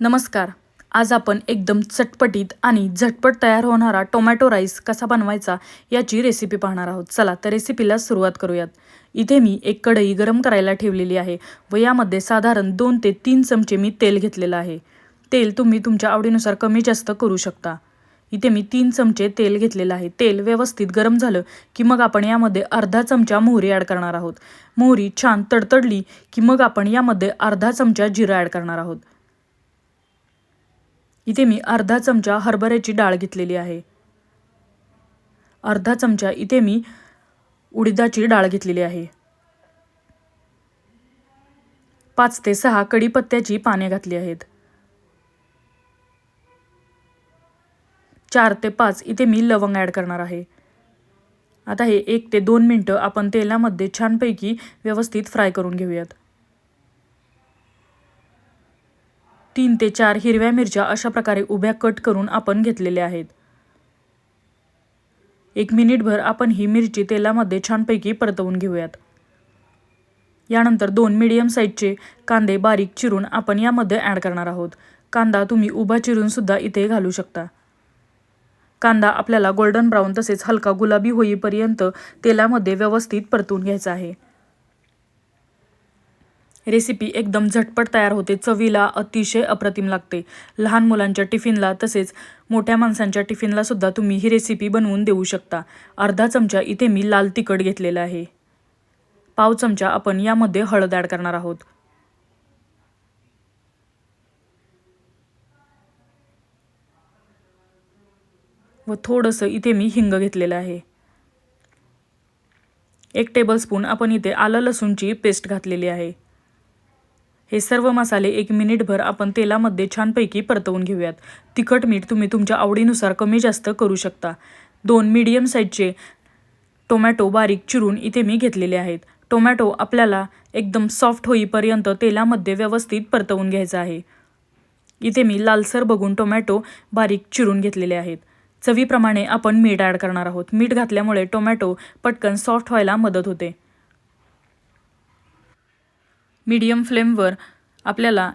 नमस्कार. आज आपण एकदम चटपटीत आणि झटपट तयार होणारा टोमॅटो राईस कसा बनवायचा याची रेसिपी पाहणार आहोत. चला तर रेसिपीला सुरुवात करूयात. इथे मी एक कढई गरम करायला ठेवलेली आहे व यामध्ये साधारण दोन ते तीन चमचे मी तेल घेतलेलं आहे. तेल तुम्ही तुमच्या आवडीनुसार कमी जास्त करू शकता. इथे मी तीन चमचे तेल घेतलेलं आहे. तेल व्यवस्थित गरम झालं की मग आपण यामध्ये अर्धा चमचा मोहरी ॲड करणार आहोत. मोहरी छान तडतडली की मग आपण यामध्ये अर्धा चमचा जिरा ॲड करणार आहोत. इथे मी अर्धा चमचा हरभऱ्याची डाळ घेतलेली आहे. अर्धा चमचा इथे मी उडीदाची डाळ घेतलेली आहे. पाच ते सहा कढीपत्त्याची पाने घातली आहेत. चार ते पाच इथे मी लवंग ॲड करणार आहे. आता हे एक ते दोन मिनटं आपण तेलामध्ये छानपैकी व्यवस्थित फ्राय करून घेऊयात. तीन ते चार हिरव्या मिरच्या अशा प्रकारे उभ्या कट करून आपण घेतलेल्या आहेत. एक मिनिटभर आपण ही मिरची तेलामध्ये छानपैकी परतवून घेऊयात. यानंतर दोन मीडियम साईजचे कांदे बारीक चिरून आपण यामध्ये ॲड करणार आहोत. कांदा तुम्ही उभा चिरूनसुद्धा इथे घालू शकता. कांदा आपल्याला गोल्डन ब्राऊन तसेच हलका गुलाबी होईपर्यंत तेलामध्ये व्यवस्थित परतून घ्यायचा आहे. रेसिपी एकदम झटपट तयार होते. चवीला अतिशय अप्रतिम लागते. लहान मुलांच्या टिफिनला तसेच मोठ्या माणसांच्या टिफिनला सुद्धा तुम्ही ही रेसिपी बनवून देऊ शकता. अर्धा चमचा इथे मी लाल तिखट घेतलेला आहे. पाव चमचा आपण यामध्ये हळद ॲड करणार आहोत. व थोडंसं इथे मी हिंग घेतलेलं आहे. एक टेबलस्पून आपण इथे आलं लसूणची पेस्ट घातलेली आहे. हे सर्व मसाले एक मिनिटभर आपण तेलामध्ये छानपैकी परतवून घेऊयात. तिखट मीठ तुम्ही तुमच्या आवडीनुसार कमी जास्त करू शकता. दोन मीडियम साईजचे टोमॅटो बारीक चिरून इथे मी घेतलेले आहेत. टोमॅटो आपल्याला एकदम सॉफ्ट होईपर्यंत तेलामध्ये व्यवस्थित परतवून घ्यायचं आहे. इथे मी लालसर बघून टोमॅटो बारीक चिरून घेतलेले आहेत. चवीप्रमाणे आपण मीठ ॲड करणार आहोत. मीठ घातल्यामुळे टोमॅटो पटकन सॉफ्ट व्हायला मदत होते. मीडियम फ्लेमवर आपल्याला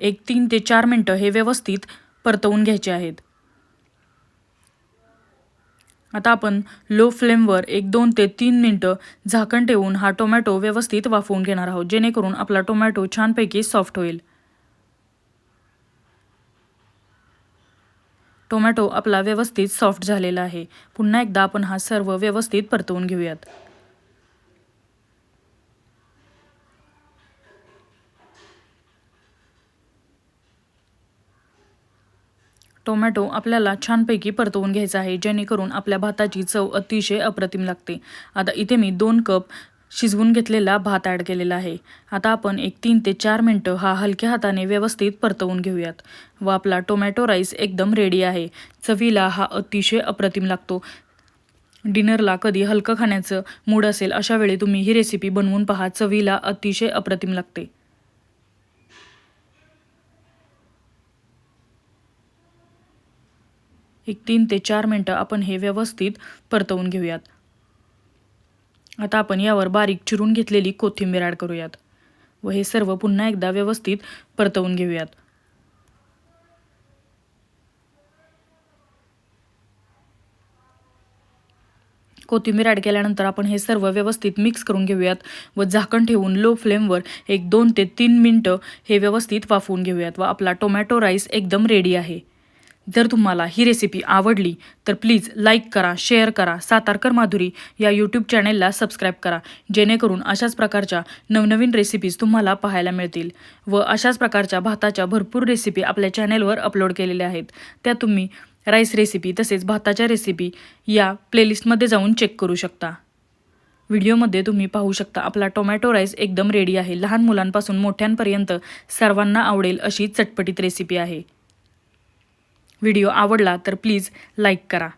एक तीन ते चार मिनटं हे व्यवस्थित परतवून घ्यायचे आहेत. आता आपण लो फ्लेमवर एक दोन ते तीन मिनटं झाकण ठेवून हा टोमॅटो व्यवस्थित वाफवून घेणार आहोत जेणेकरून आपला टोमॅटो छानपैकी सॉफ्ट होईल. टोमॅटो आपला व्यवस्थित सॉफ्ट झालेला आहे. पुन्हा एकदा आपण हा सर्व व्यवस्थित परतवून घेऊयात. टोमॅटो आपल्याला छानपैकी परतवून घ्यायचा आहे जेणेकरून आपल्या भाताची चव अतिशय अप्रतिम लागते. आता इथे मी दोन कप शिजवून घेतलेला भात ॲड केलेला आहे. आता आपण एक तीन ते चार मिनटं हा हलक्या हाताने व्यवस्थित परतवून घेऊयात. व आपला टोमॅटो राईस एकदम रेडी आहे. चवीला हा अतिशय अप्रतिम लागतो. डिनरला कधी हलकं खाण्याचं मूड असेल अशा वेळी तुम्ही ही रेसिपी बनवून पहा. चवीला अतिशय अप्रतिम लागते. एक तीन ते चार मिनटं आपण हे व्यवस्थित परतवून घेऊयात. आता आपण यावर बारीक चिरून घेतलेली कोथिंबीर ॲड करूयात व हे सर्व पुन्हा एकदा व्यवस्थित परतवून घेऊयात. कोथिंबीर ॲड केल्यानंतर आपण हे सर्व व्यवस्थित मिक्स करून घेऊयात व झाकण ठेवून लो फ्लेमवर एक दोन ते तीन मिनटं हे व्यवस्थित वाफवून घेऊयात व आपला टोमॅटो राईस एकदम रेडी आहे. जर तुम्हाला ही रेसिपी आवडली तर प्लीज लाईक करा शेअर करा. सातारकर माधुरी या यूट्यूब चॅनेलला सबस्क्राईब करा. जेणेकरून अशाच प्रकारच्या नवनवीन रेसिपीज तुम्हाला पाहायला मिळतील व अशाच प्रकारच्या भाताच्या भरपूर रेसिपी आपल्या चॅनेलवर अपलोड केलेल्या आहेत. त्या तुम्ही राईस रेसिपी तसेच भाताच्या रेसिपी या प्लेलिस्टमध्ये जाऊन चेक करू शकता. व्हिडिओमध्ये तुम्ही पाहू शकता आपला टोमॅटो राईस एकदम रेडी आहे. लहान मुलांपासून मोठ्यांपर्यंत सर्वांना आवडेल अशी चटपटीत रेसिपी आहे. व्हिडिओ आवडला तर प्लीज लाईक करा.